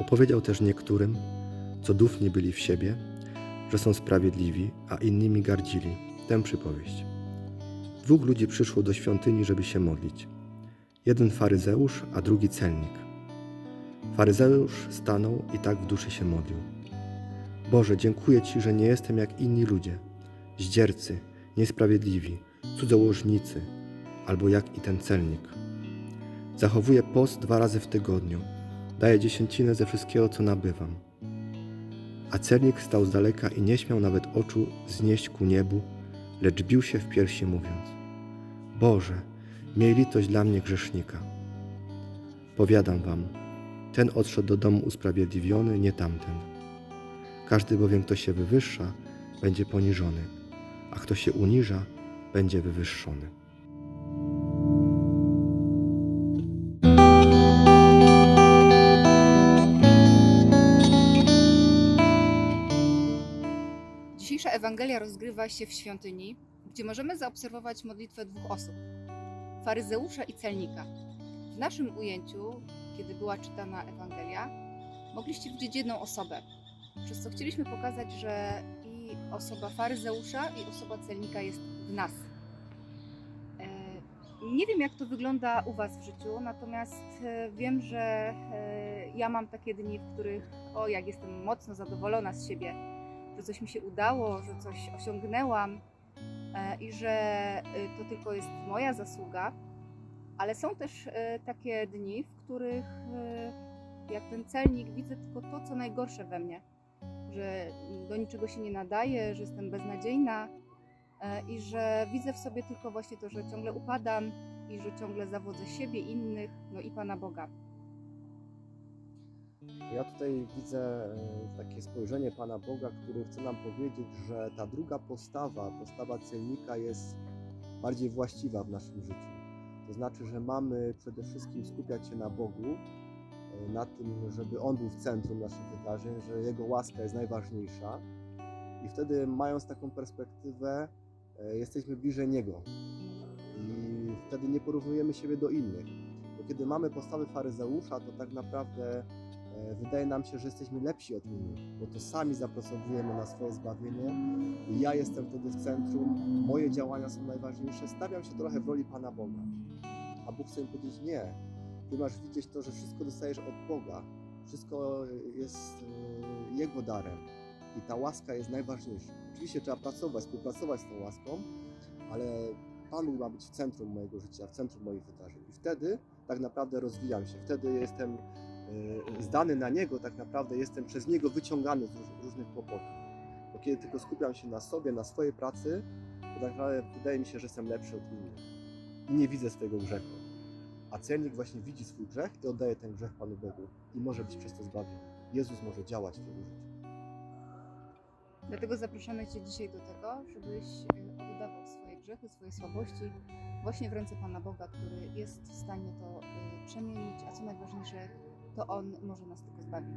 Opowiedział też niektórym, co dufni byli w siebie, że są sprawiedliwi, a innymi gardzili. Tę przypowieść. Dwóch ludzi przyszło do świątyni, żeby się modlić. Jeden faryzeusz, a drugi celnik. Faryzeusz stanął i tak w duszy się modlił. Boże, dziękuję Ci, że nie jestem jak inni ludzie, zdziercy, niesprawiedliwi, cudzołożnicy, albo jak i ten celnik. Zachowuję post dwa razy w tygodniu, daję dziesięcinę ze wszystkiego, co nabywam. A celnik stał z daleka i nie śmiał nawet oczu znieść ku niebu, lecz bił się w piersi, mówiąc: Boże, miej litość dla mnie grzesznika. Powiadam wam, ten odszedł do domu usprawiedliwiony, nie tamten. Każdy bowiem, kto się wywyższa, będzie poniżony, a kto się uniża, będzie wywyższony. Ewangelia rozgrywa się w świątyni, gdzie możemy zaobserwować modlitwę dwóch osób faryzeusza i celnika. W naszym ujęciu, kiedy była czytana Ewangelia, mogliście widzieć jedną osobę, przez co chcieliśmy pokazać, że i osoba faryzeusza, i osoba celnika jest w nas. E, Nie wiem, jak to wygląda u Was w życiu, natomiast e, wiem, że e, ja mam takie dni, w których, o, jak jestem mocno zadowolona z siebie, że coś mi się udało, że coś osiągnęłam e, i że e, to tylko jest moja zasługa, ale są też e, takie dni, w których jak ten celnik widzę tylko to, co najgorsze we mnie, że do niczego się nie nadaje, że jestem beznadziejna i że widzę w sobie tylko właśnie to, że ciągle upadam i że ciągle zawodzę siebie, innych, no i Pana Boga. Ja tutaj widzę e, takie spojrzenie Pana Boga, który chce nam powiedzieć, że ta druga postawa, postawa celnika jest bardziej właściwa w naszym życiu. To znaczy, że mamy przede wszystkim skupiać się na Bogu, e, na tym, żeby On był w centrum naszych wydarzeń, że Jego łaska jest najważniejsza. I wtedy, mając taką perspektywę, e, jesteśmy bliżej Niego. I wtedy nie porównujemy siebie do innych. Bo kiedy mamy postawę faryzeusza, to tak naprawdę Wydaje nam się, że jesteśmy lepsi od innych, bo to sami zapracowujemy na swoje zbawienie. Ja jestem wtedy w centrum, moje działania są najważniejsze. Stawiam się trochę w roli Pana Boga. A Bóg chce mi powiedzieć: Nie, ty masz widzieć to, że wszystko dostajesz od Boga. Wszystko jest e, Jego darem. I ta łaska jest najważniejsza. Oczywiście trzeba pracować, współpracować z tą łaską, ale Pan ma być w centrum mojego życia, w centrum moich wydarzeń. I wtedy tak naprawdę rozwijam się. Wtedy jestem zdany na Niego, tak naprawdę jestem przez Niego wyciągany z róż- różnych kłopotów. Bo kiedy tylko skupiam się na sobie, na swojej pracy, to tak naprawdę wydaje mi się, że jestem lepszy od innych. I nie widzę swojego grzechu. A celnik właśnie widzi swój grzech i oddaje ten grzech Panu Bogu. I może być przez to zbawiony. Jezus może działać w jego życiu. Dlatego zapraszamy Cię dzisiaj do tego, żebyś e, oddawał swoje grzechy, swoje słabości właśnie w ręce Pana Boga, który jest w stanie to e, przemienić, a co najważniejsze, to On może nas tylko zbawić.